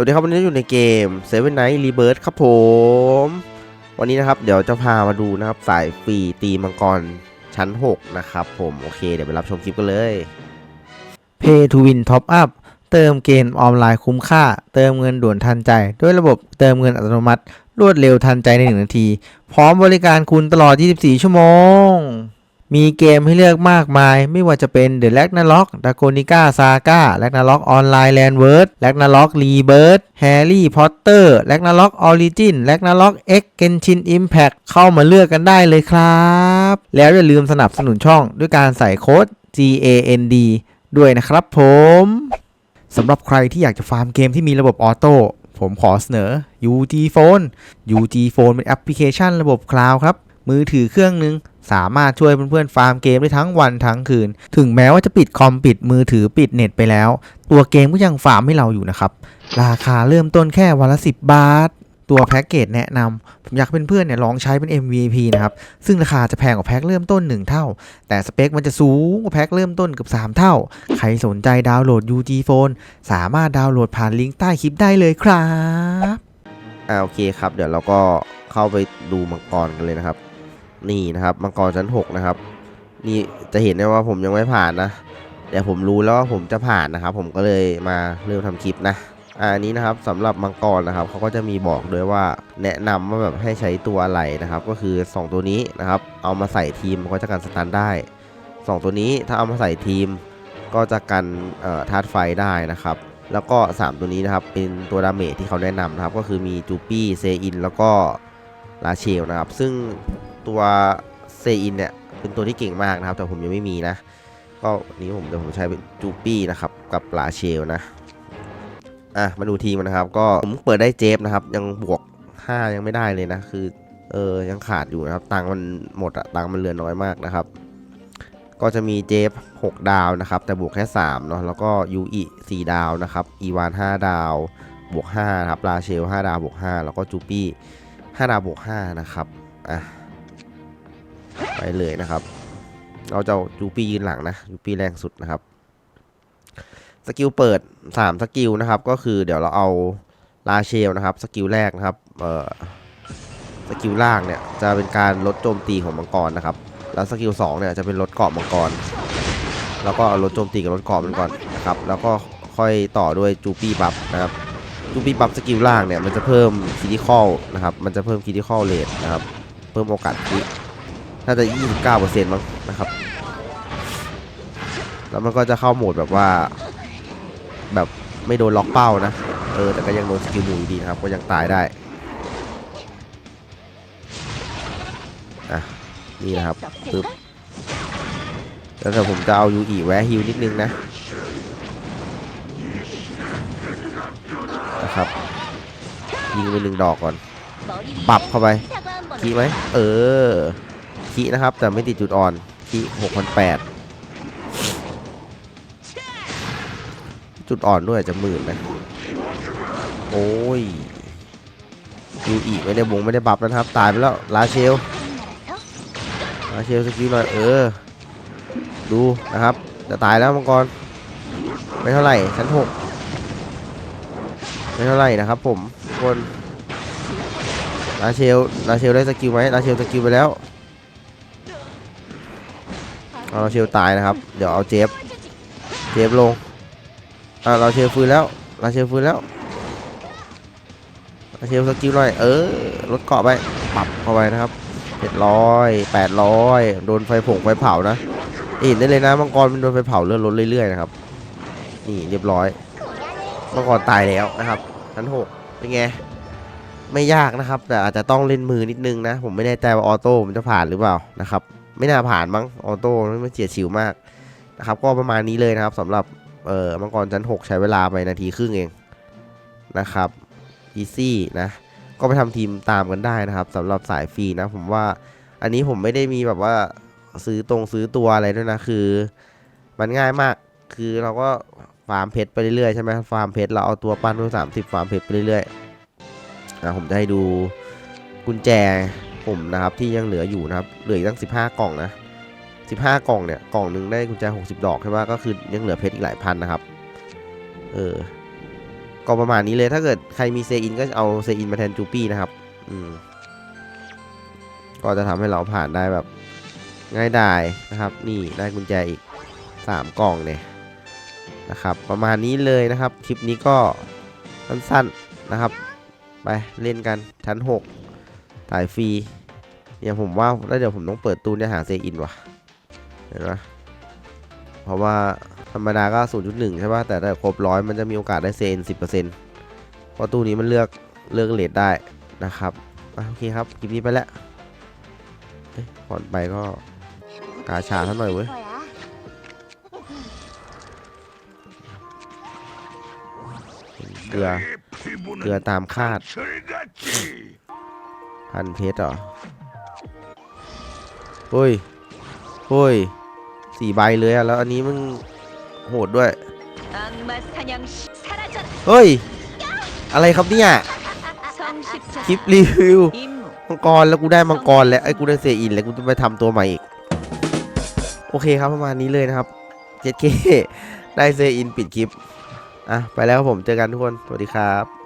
วัสดีครับวันนี้อยู่ในเกม Seven Night Rebirth ครับผม วันนี้นะครับเดี๋ยวจะพามาดูนะครับสายฟรีตีมังกรชั้น 6 นะครับผมโอเคเดี๋ยวไปรับชมคลิปกันเลย Pay to Win Top Up เติมเกมออนไลน์คุ้มค่า เติมเงินด่วนทันใจ ด้วยระบบเติมเงินอัตโนมัติ รวดเร็วทันใจใน 1 นาที พร้อมบริการคุณตลอด 24 ชั่วโมง มีเกมให้เลือกมากมาย ไม่ว่าจะเป็น The Ragnarok Dragonica Saga Ragnarok Online Landward Ragnarok Rebirth Harry Potter Ragnarok Origin Ragnarok X Genshin Impact เข้ามาเลือกกันได้เลยครับ แล้วอย่าลืมสนับสนุนช่องด้วยการใส่โค้ด GAND ด้วยนะครับผมสำหรับใครที่อยากจะฟาร์มเกมที่มีระบบออโต้ผมขอเสนอ UG Phone UG Phone เป็นแอปพลิเคชันระบบคลาวด์ครับ มือถือเครื่องหนึ่ง สามารถช่วยเพื่อนๆฟาร์มเกมได้ทั้งวันทั้งคืน ถึงแม้ว่าจะปิดคอมปิดมือถือปิดเน็ตไปแล้ว ตัวเกมก็ยังฟาร์มให้เราอยู่นะครับ ราคาเริ่มต้นแค่วันละ 10 บาท ตัวแพ็กเกจแนะนำผมอยากให้เพื่อนๆเนี่ยลองใช้เป็น MVP นะครับ ซึ่งราคาจะแพงกว่าแพ็คเริ่มต้น 1 เท่า แต่สเปคมันจะสูงกว่าแพ็คเริ่มต้นเกือบ3 เท่า ใครสนใจดาวน์โหลด UG Phone สามารถดาวน์โหลดผ่านลิงก์ใต้คลิปได้เลยครับอ่าโอเคครับ เดี๋ยวเราก็เข้าไปดูมังกรกันเลยนะครับ นี่นะครับมังกรชั้น 6 นะครับ นี่จะเห็นได้ว่าผมยังไม่ผ่านนะ แต่ผมรู้แล้วว่าผมจะผ่านนะครับ ผมก็เลยมาเริ่มทำคลิปนะอันนี้นะครับสำหรับมังกรนะครับเขาก็จะมีบอกด้วยว่าแนะนำว่าแบบให้ใช้ตัวอะไรนะครับ ก็คือ 2 ตัวนี้นะครับ เอามาใส่ทีมก็จะกันสตันได้ 2 ตัวนี้ถ้าเอามาใส่ทีม ก็จะกันเอ่อธาตุไฟได้นะครับ แล้วก็ 3 ตัวนี้นะครับเป็นตัวดาเมจที่เขาแนะนำนะครับ ก็คือมีจูปี้เซอิน แล้วก็ลาเชลนะครับ ซึ่ง ตัวเซอินเนี่ยเป็นตัวที่เก่งมากนะครับ แต่ผมยังไม่มีนะ ก็นี้ผมเดี๋ยวผมใช้เป็นจูปี้นะครับ กับลาเชลนะ อะ มาดูทีมนะครับ ก็ผมเปิดได้เจฟนะครับ ยังบวก 5 ยังไม่ได้เลยนะ คือ เออ ยังขาดอยู่นะครับ ตังมันหมดอะตังมันเหลือน้อยมากนะครับ ก็จะมีเจฟ 6 ดาวนะครับ แต่บวกแค่3เนาะ แล้วก็ยูอิ4ดาวนะครับ อีวาน 5 ดาว บวก5ครับลาเชล 5 ดาวบวก5แล้วก็จูปี้ 5 ดาวบวก5นะครับ อะ ไปเลยนะครับ เราจะจูปี้ยืนหลังนะจูปี้แรงสุดนะครับ สกิลเปิด 3 สกิลนะครับ ก็คือเดี๋ยวเราเอาลาเชลนะครับ สกิลแรกนะครับเอ่อสกิลล่างเนี่ยจะเป็นการลดโจมตีของมังกรนะครับ แล้วสกิล2เนี่ยจะเป็นลดเกราะมังกร แล้วก็เอาลดโจมตีกับลดเกราะมันก่อนนะครับ แล้วก็ค่อยต่อด้วยจูปี้บัฟนะครับจูปี้บัฟสกิลล่างเนี่ยมันจะเพิ่มคิติคอลนะครับ มันจะเพิ่มคิติคอลเรทนะครับ เพิ่มโอกาสคิ น่าจะ 29%มั้งนะครับ แล้วมันก็จะเข้าโหมดแบบว่า แบบไม่โดนล็อกเป้านะ เออ แต่ก็ยังโดนสกิลหมู่ดีนะครับ ก็ยังตายได้ อะ นี่นะครับปึ๊บแล้วแต่ผมจะเอายูอีแวะฮิวนิดนึงนะ นะครับ ยิงไปหนึ่งดอกก่อน ปรับเข้าไปคีไหม เออ คีนะครับ แต่ไม่ติดจุดอ่อนคีหกพันแปดจุดอ่อนด้วยจะหมื่นนะโอ้ยยูอีไม่ได้บงไม่ได้บัฟนะครับ ตายไปแล้วลาเชลลาเชลสกิลหน่อยเออ ดูนะครับ จะตายแล้วมังกรไม่เท่าไหร่ชั้นหกไม่เท่าไหร่นะครับผมคนลาเชลลาเชลได้สกิลไหมลาเชลสกิลไปแล้ว เอาลาเชลตายนะครับ เดี๋ยวเอาเจฟ เจฟลงอ่าลาเชลฟื้นแล้วลาเชลฟื้นแล้วลาเชลสกิลหน่อย เออ ลดเกาะไป ปรับเข้าไปนะครับเจ็ดร้อยแปดร้อยโดนไฟผงไฟเผานะเห็นได้เลยนะมังกรมันโดนไฟเผาเลื่อนลดเรื่อยๆนะครับ นี่เรียบร้อย มังกรตายแล้วนะครับชั้นหกเป็นไง ไม่ยากนะครับ แต่อาจจะต้องเล่นมือนิดนึงนะ ผมไม่แน่ใจว่าออโต้มันจะผ่านหรือเปล่านะครับ ไม่น่าผ่านมั้งออโต้มันเฉียดฉิวมากนะครับก็ประมาณนี้เลยนะครับสำหรับเอ่อมังกรชั้น 6 ใช้เวลาไปนาทีครึ่งเองนะครับอีซี่นะก็ไปทำทีมตามกันได้นะครับสำหรับสายฟรีนะผมว่าอันนี้ผมไม่ได้มีแบบว่าซื้อตรงซื้อตัวอะไรด้วยนะคือ มันง่ายมากคือเราก็ฟาร์มเพชรไปเรื่อยๆใช่ไหมฟาร์มเพชรเราเอาตัวปั้นตัวสามสิบฟาร์มเพชรไปเรื่อยๆนะผมจะให้ดูกุญแจ ผมนะครับที่ยังเหลืออยู่นะครับเหลืออีกตั้ง 15 กล่องนะ 15 กล่องเนี่ยกล่องหนึ่งได้กุญแจ 60 ดอกใช่ไหมก็คือยังเหลือเพชรอีกหลายพันนะครับเออก็ประมาณนี้เลยถ้าเกิดใครมีเซอินก็เอาเซอินมาแทนจูปี้นะครับอืมก็จะทำให้เราผ่านได้แบบง่ายดายนะครับ นี่ได้กุญแจอีก 3 กล่องเนี่ยนะครับ ประมาณนี้เลยนะครับคลิปนี้ก็สั้นๆนะครับ ไปเล่นกันชั้น 6 ถ่ายฟรีเนี่ยผมว่าแล้วเดี๋ยวผมต้องเปิดตู้เนี่ยหาเซอินว่ะเห็นไหมเพราะว่าธรรมดาก็ 0.1 ใช่ป่ะ แต่ถ้าครบร้อยมันจะมีโอกาสได้เซน10%เพราะตู้นี้มันเลือกเลือกเลทได้นะครับอโอเคครับคลิปนี้ไปแล้วเอ้ยก่อนไปก็กาชาท่าหน่อยเว้ยเกลือเกลือตามคาด พันเพชรหรอเฮ้ยเฮ้ยสี่ใบเลยอะแล้วอันนี้มึงโหดด้วย เฮ้ย อะไรครับเนี่ย คลิปรีวิว มังกรแล้วกูได้มังกรแล้วไอ้กูได้เซอินแล้วกูจะไปทำตัวใหม่อีก โอเคครับประมาณนี้เลยนะครับ 7K ได้เซอินปิดคลิป อะ ไปแล้วผม เจอกันทุกคน สวัสดีครับ